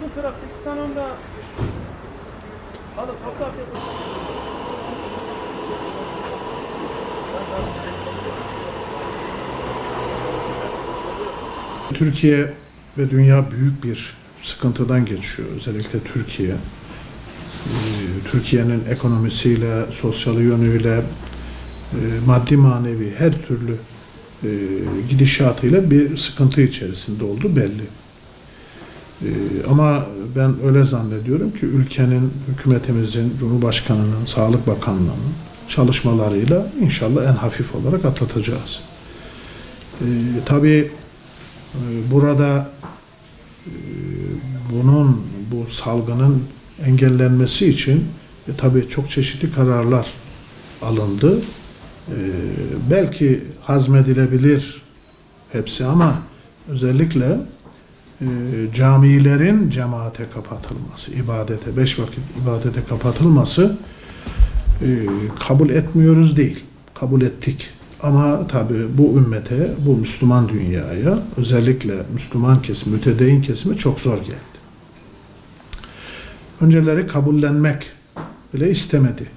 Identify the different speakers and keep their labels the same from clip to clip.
Speaker 1: Bugün sıra 8 tane onda Hadi toprak yapın.
Speaker 2: Türkiye ve dünya büyük bir sıkıntıdan geçiyor. Özellikle Türkiye. Ee, Türkiye'nin ekonomisiyle, sosyal yönüyle, e, maddi manevi her türlü e, gidişatıyla bir sıkıntı içerisinde oldu belli. Ee, Ama ben öyle zannediyorum ki ülkenin, hükümetimizin, Cumhurbaşkanı'nın, Sağlık Bakanlığı'nın çalışmalarıyla inşallah en hafif olarak atlatacağız. Ee, tabii ee, Burada e, bunun, bu salgının engellenmesi için e, tabii çok çeşitli kararlar alındı. Ee, belki hazmedilebilir hepsi ama özellikle e, camilerin cemaate kapatılması, ibadete, beş vakit ibadete kapatılması e, kabul etmiyoruz değil, kabul ettik. Ama tabii bu ümmete, bu Müslüman dünyaya, özellikle Müslüman kesim, mütedeyin kesime çok zor geldi. Önceleri kabullenmek bile istemedi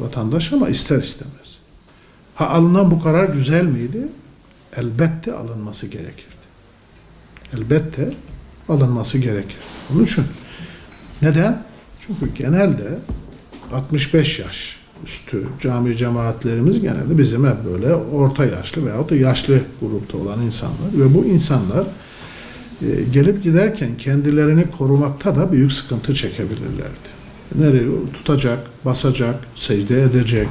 Speaker 2: vatandaş ama ister istemez. Ha alınan bu karar güzel miydi? Elbette alınması gerekirdi. Elbette alınması gerekir. Onun için neden? Çünkü genelde 65 yaş üstü cami cemaatlerimiz genelde bizim hep böyle orta yaşlı veyahut da yaşlı grupta olan insanlar ve bu insanlar e, gelip giderken kendilerini korumakta da büyük sıkıntı çekebilirlerdi. Nereye tutacak, basacak, secde edecek.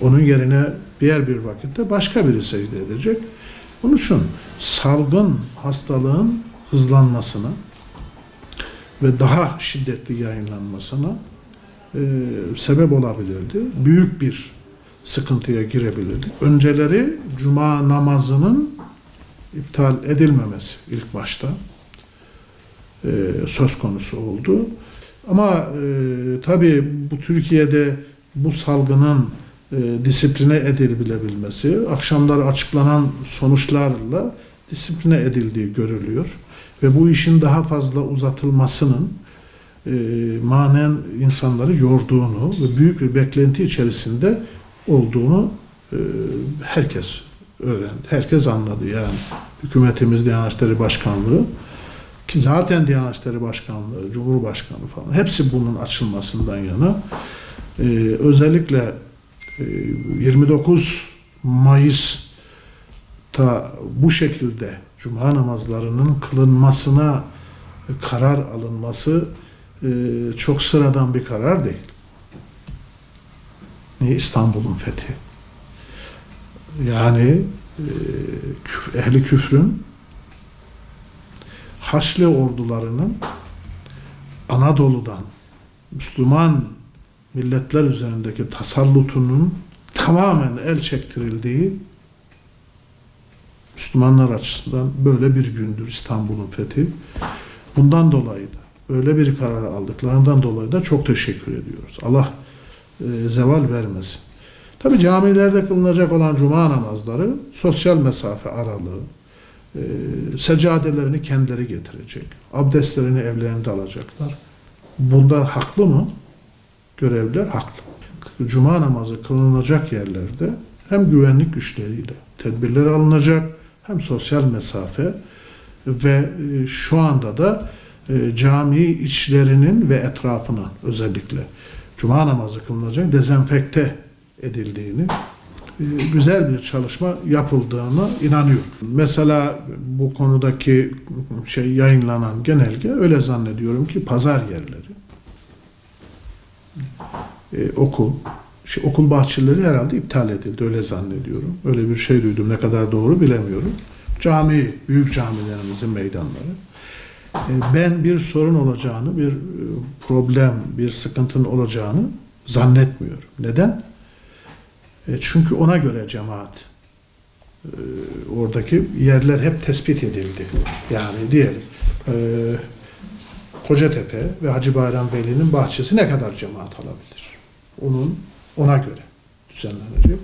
Speaker 2: Onun yerine diğer bir vakitte başka biri secde edecek. Onun için salgın hastalığın hızlanmasına ve daha şiddetli yayınlanmasına e, sebep olabilirdi. Büyük bir sıkıntıya girebilirdik. Önceleri cuma namazının iptal edilmemesi ilk başta e, söz konusu oldu. Ama e, tabii bu Türkiye'de bu salgının e, disipline edilebilmesi, akşamlar açıklanan sonuçlarla disipline edildiği görülüyor. Ve bu işin daha fazla uzatılmasının e, manen insanları yorduğunu ve büyük bir beklenti içerisinde olduğunu e, herkes öğrendi. Herkes anladı yani. Hükümetimiz, Diyanet İşleri Başkanlığı ki zaten Diyanet İşleri Başkanlığı, Cumhurbaşkanı falan hepsi bunun açılmasından yana. E, özellikle 29 Mayıs'ta bu şekilde Cuma namazlarının kılınmasına karar alınması e, çok sıradan bir karar değil. İstanbul'un fethi? Yani e, ehli küfrün Haçlı ordularının Anadolu'dan Müslüman milletler üzerindeki tasallutunun tamamen el çektirildiği Müslümanlar açısından böyle bir gündür İstanbul'un fethi. Bundan dolayı da öyle bir karar aldıklarından dolayı da çok teşekkür ediyoruz. Allah e, zeval vermesin. Tabi camilerde kılınacak olan cuma namazları sosyal mesafe aralığı, e, seccadelerini kendileri getirecek, abdestlerini evlerinde alacaklar. Bunda haklı mı? Görevliler haklı. Cuma namazı kılınacak yerlerde hem güvenlik güçleriyle tedbirler alınacak hem sosyal mesafe ve e, şu anda da e, cami içlerinin ve etrafının özellikle cuma namazı kılınacak dezenfekte edildiğini e, güzel bir çalışma yapıldığını inanıyorum. Mesela bu konudaki şey yayınlanan genelge öyle zannediyorum ki pazar yerleri, e, okul, şey, okul bahçeleri herhalde iptal edildi öyle zannediyorum. Öyle bir şey duydum ne kadar doğru bilemiyorum. Cami, büyük camilerimizin meydanları. E, ben bir sorun olacağını, bir e, problem, bir sıkıntının olacağını zannetmiyorum. Neden? Çünkü ona göre cemaat oradaki yerler hep tespit edildi. Yani diyelim Kocatepe ve Hacı Bayram Veli'nin bahçesi ne kadar cemaat alabilir? Onun ona göre düzenlenecek.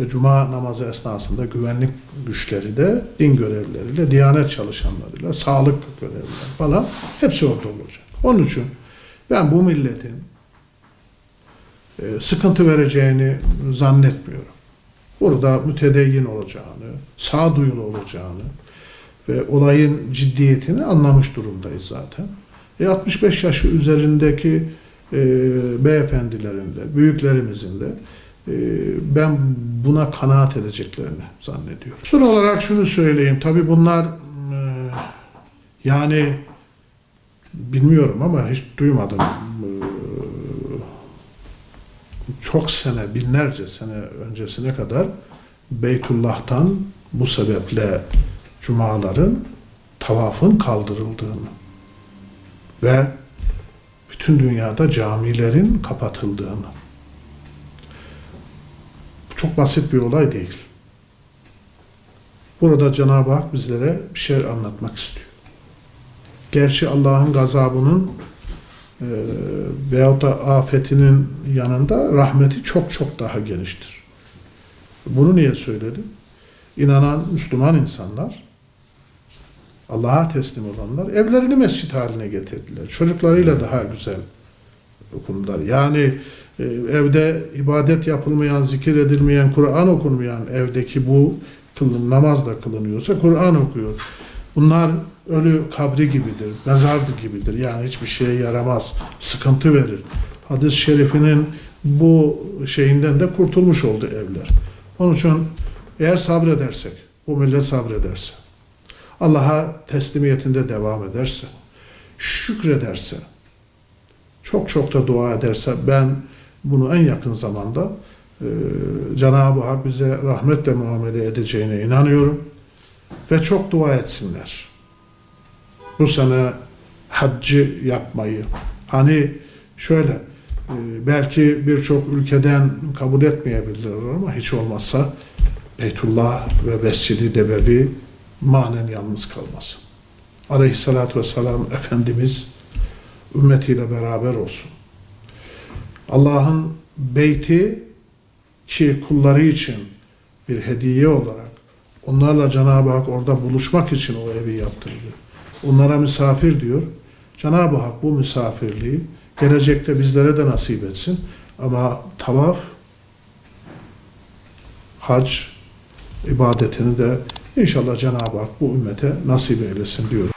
Speaker 2: ve cuma namazı esnasında güvenlik güçleri de din görevlileriyle, diyanet çalışanlarıyla, sağlık görevlileri falan hepsi orada olacak. Onun için ben bu milletin e, sıkıntı vereceğini zannetmiyorum. Burada mütedeyyin olacağını, sağduyulu olacağını ve olayın ciddiyetini anlamış durumdayız zaten. E 65 yaşı üzerindeki e, beyefendilerin de, büyüklerimizin de e, ben buna kanaat edeceklerini zannediyorum. Son olarak şunu söyleyeyim. Tabii bunlar e, yani bilmiyorum ama hiç duymadım. E, çok sene, binlerce sene öncesine kadar Beytullah'tan bu sebeple cumaların tavafın kaldırıldığını ve bütün dünyada camilerin kapatıldığını. Bu çok basit bir olay değil. Burada Cenab-ı Hak bizlere bir şey anlatmak istiyor. Gerçi Allah'ın gazabının e, veyahut da afetinin yanında rahmeti çok çok daha geniştir. Bunu niye söyledim? İnanan Müslüman insanlar, Allah'a teslim olanlar evlerini mescit haline getirdiler. Çocuklarıyla daha güzel okundular. Yani e, evde ibadet yapılmayan, zikir edilmeyen, Kur'an okunmayan evdeki bu kılın, namaz da kılınıyorsa Kur'an okuyor. Bunlar ölü kabri gibidir, mezar gibidir. Yani hiçbir şeye yaramaz, sıkıntı verir. Hadis-i şerifinin bu şeyinden de kurtulmuş oldu evler. Onun için eğer sabredersek, bu millet sabrederse, Allah'a teslimiyetinde devam ederse, şükrederse, çok çok da dua ederse ben bunu en yakın zamanda e, Cenab-ı Hak bize rahmetle muamele edeceğine inanıyorum ve çok dua etsinler. Bu sene haccı yapmayı, hani şöyle e, belki birçok ülkeden kabul etmeyebilirler ama hiç olmazsa Beytullah ve Mescid-i Nebevi manen yalnız kalmasın. Aleyhissalatü vesselam Efendimiz ümmetiyle beraber olsun. Allah'ın beyti ki kulları için bir hediye olarak onlarla Cenab-ı Hak orada buluşmak için o evi yaptırdı. Onlara misafir diyor. Cenab-ı Hak bu misafirliği gelecekte bizlere de nasip etsin. Ama tavaf, hac ibadetini de inşallah Cenab-ı Hak bu ümmete nasip eylesin diyorum.